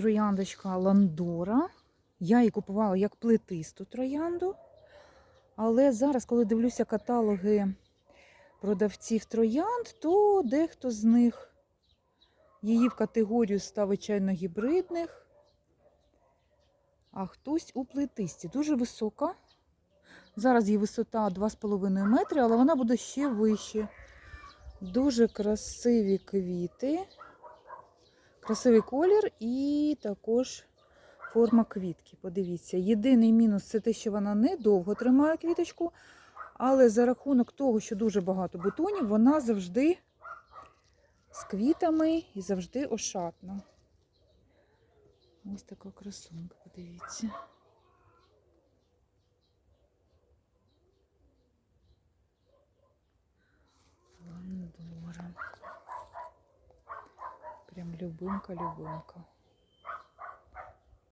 трояндочка Ландора. Я її купувала як плетисту троянду. Але зараз, коли дивлюся каталоги продавців троянд, то дехто з них її в категорію ставить чайно-гібридних, а хтось у плетисті. Дуже висока. Зараз її висота 2,5 метри, але вона буде ще вище. Дуже красиві квіти, красивий колір і також форма квітки. Подивіться, єдиний мінус це те, що вона недовго тримає квіточку, але за рахунок того, що дуже багато бутонів, вона завжди з квітами і завжди ошатна. Ось така красунка, подивіться. Ландора. Прям любимка-любимка.